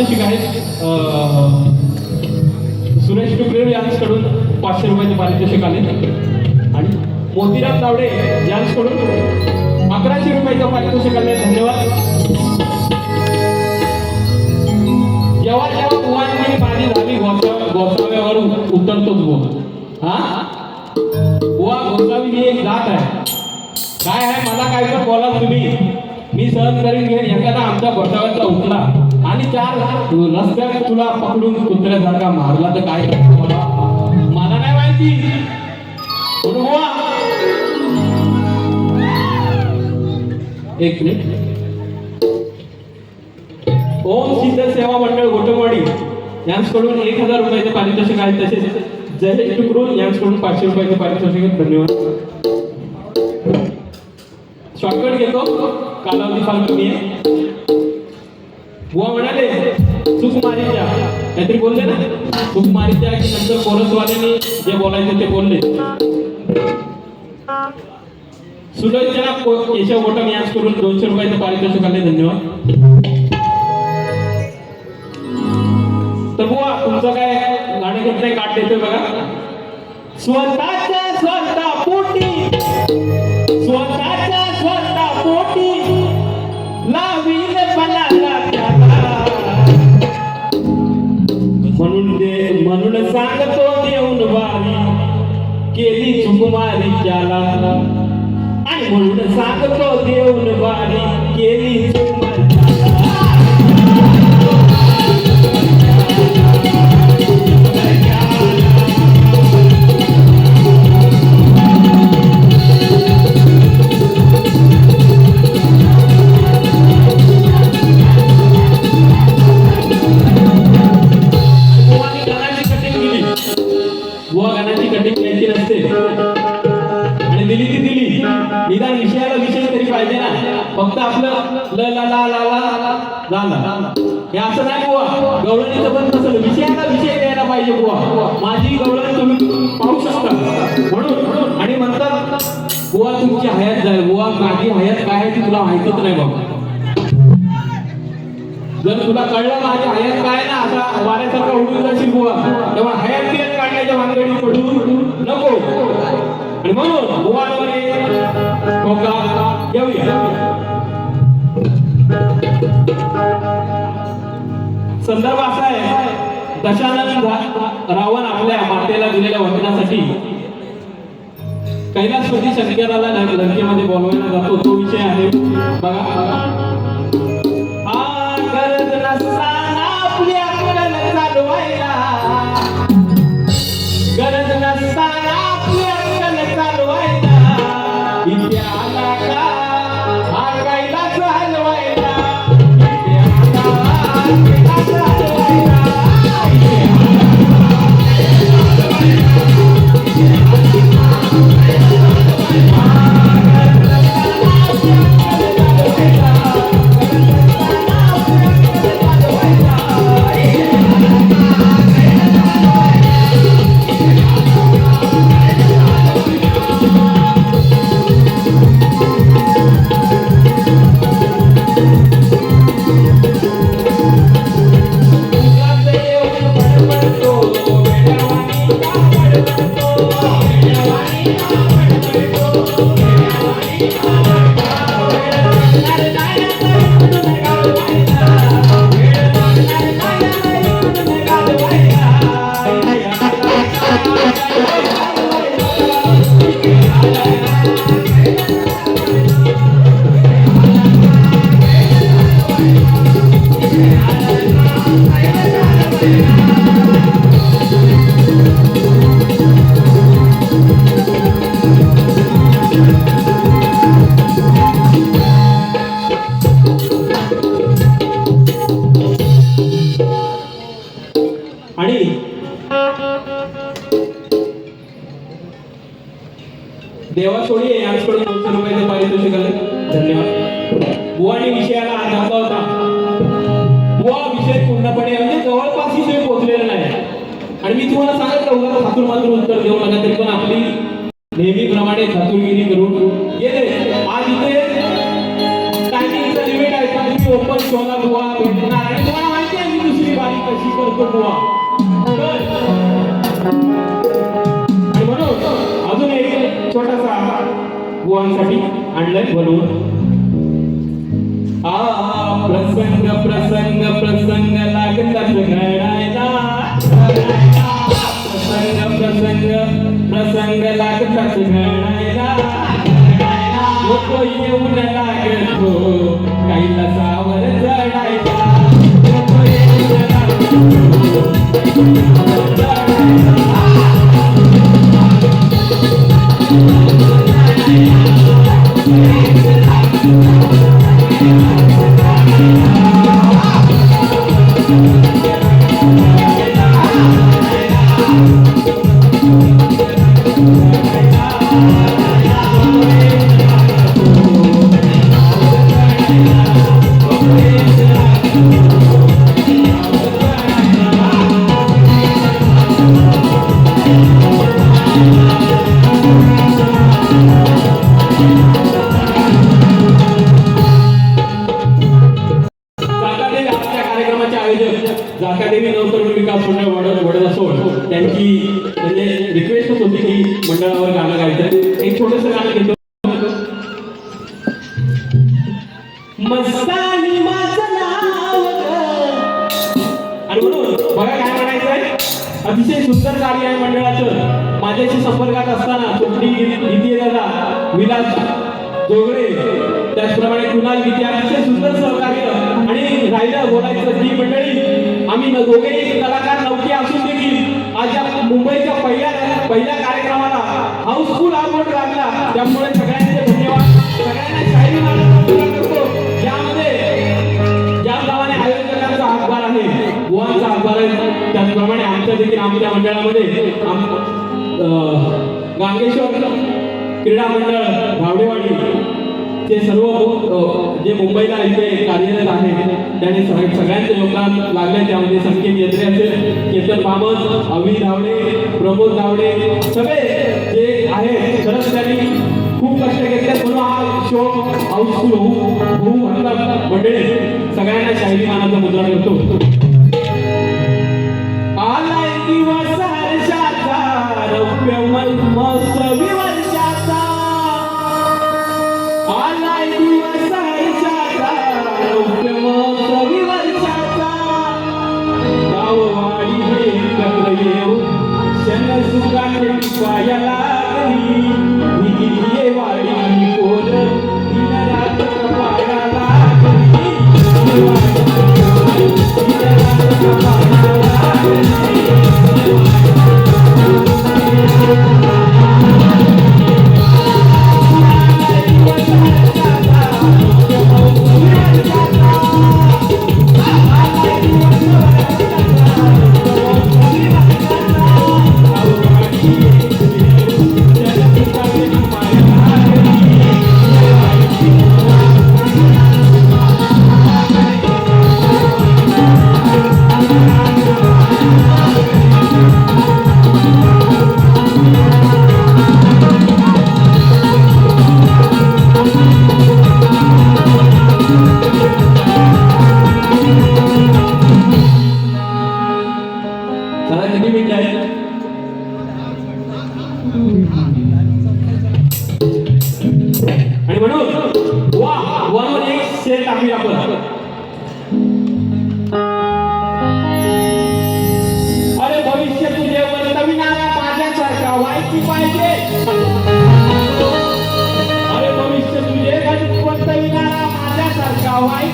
पारितोषिक आहेत सुरेश टुकरे यांच्याकडून पाचशे रुपयाचे पारितोषिक आले. आणि मोतीराम तावडे यांच्याकडून अकराशे रुपयाचं पारितोषिक आले. धन्यवाद. जेव्हा जेव्हा बुवांनी माझी झाली गोसा गोसाव्यावरून उतरतोच हा? गोवा गोसावी ही एक जात आहे. काय आहे? मला काय तर बोला तुम्ही. मी सहन करीन घेईन. एखादा आमच्या गोसाव्याचा उठला आणि त्या रस्त्यात तुला पकडून कुत्र्यासारखा मारला तर काय मला? नाही माहिती. एक मिनिट. ओम सिद्ध सेवा मंडळ गोटवाडी यांच्याकडून एक हजार रुपयाचे पारितोषिक आहे तसेच जय टुकडून यांच्याकडून पाचशे रुपयाचे पारितोषिक धन्यवाद. शॉर्टकट घेतो. कालावधी फार कमी आहे. बुवा म्हणाले चूक मारीच्या काहीतरी बोलले ना? चूक मारीच्या की नंतर कोरसवाल्यांनी जे बोलायचे ते बोलले. सुरजच्या को- केशव गोटम करून दोनशे रुपयाचं पारितोषिक आले धन्यवाद. तर बुवा तुमचं काय गाणे घेत नाही काट देतोय बघा. स्वतः दिली. दिली निदान विषयाला विषय तरी पाहिजे ना. फक्त आपलं ल ला ला ला ला ला हे असं नाही बुवा. गवळणीचं पण तसं. विषयाला विषय द्यायला पाहिजे बुवा. माझी गवळण तुम्ही पाहू शकता. म्हणून. आणि म्हणतात बुवा तुमची हयात जाईल बुवा माझी हयात काय आहे ती तुला माहितच नाही बाबा जर तुला कळलं माझी हयात काय ना असा वाऱ्यासारखा उडून जाशील बुवा. तेव्हा हयात बियात काढण्याच्या भानगडी पडू नको. आणि म्हणून बुवांवर कोकणात घेऊया संदर्भ असा आहे दशानंद रावण आपल्या मातेला दिलेल्या वचनासाठी. कैलासपती शंकराला लंकेमध्ये बोलवायला जातो. तो विषय आहे बघा. तुम्हाला सांगत राहू ठाकूर मात्र उत्तर देऊ नका तरी पण आपली नेहमीप्रमाणे खातूरगिरी करून गेले. आज इथे टायमिंगचा लिमिट आहे तुम्ही ओपन शोला बुवा भेटणार आणि तुम्हाला माहिती आहे मी दुसरी बारी कशी करतो बुवा आणि म्हणून अजून एक छोटासा बुवांसाठी आणलंय बनवून. आ प्रसंग प्रसंग प्रसंग संग लागतात घडायला लोक येऊन लागतो काहीला चढायला लोक येऊन लागतो होती की मंडळावर गाणं गायचं एक छोटस गाणं घेतो. मस्तानी माझं नाव आणि म्हणून बघा काय म्हणायचंय. अतिशय सुंदर कार्य आहे मंडळाचं. माझ्याशी संपर्कात असताना चोपडी गीते दादा. विलास जोगळे त्याचप्रमाणे कुणाल गीते. अतिशय सुंदर सहकार्य. आणि राहिलं बोलायचं ती मंडळी. आम्ही न- आमच्या देखील मंडळामध्ये गांगेश्वर क्रीडा मंडळ भावडेवाडी ते सर्व जे मुंबईला इथे कार्यरत आहे त्याने सगळ्यांचं योगदान लागले. त्यामध्ये संकेत येत्रे असेल. केतन बामत अवी धावडे प्रमोद धावडे सगळे जे आहेत खरंच त्यांनी खूप कष्ट घेतले. म्हणून हा शो हाऊसफुल होऊ होऊ म्हणतात. मंडळी सगळ्यांना शाहिरी मानाचा मुद्रा करतो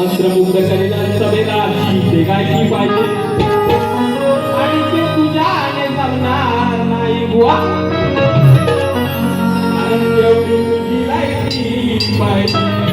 वस्त्रमुक्त शरीरात सभेला ते गायकी पाहिजे आणि ते तुझ्याने नाही बुवा. तुझी पाहिजे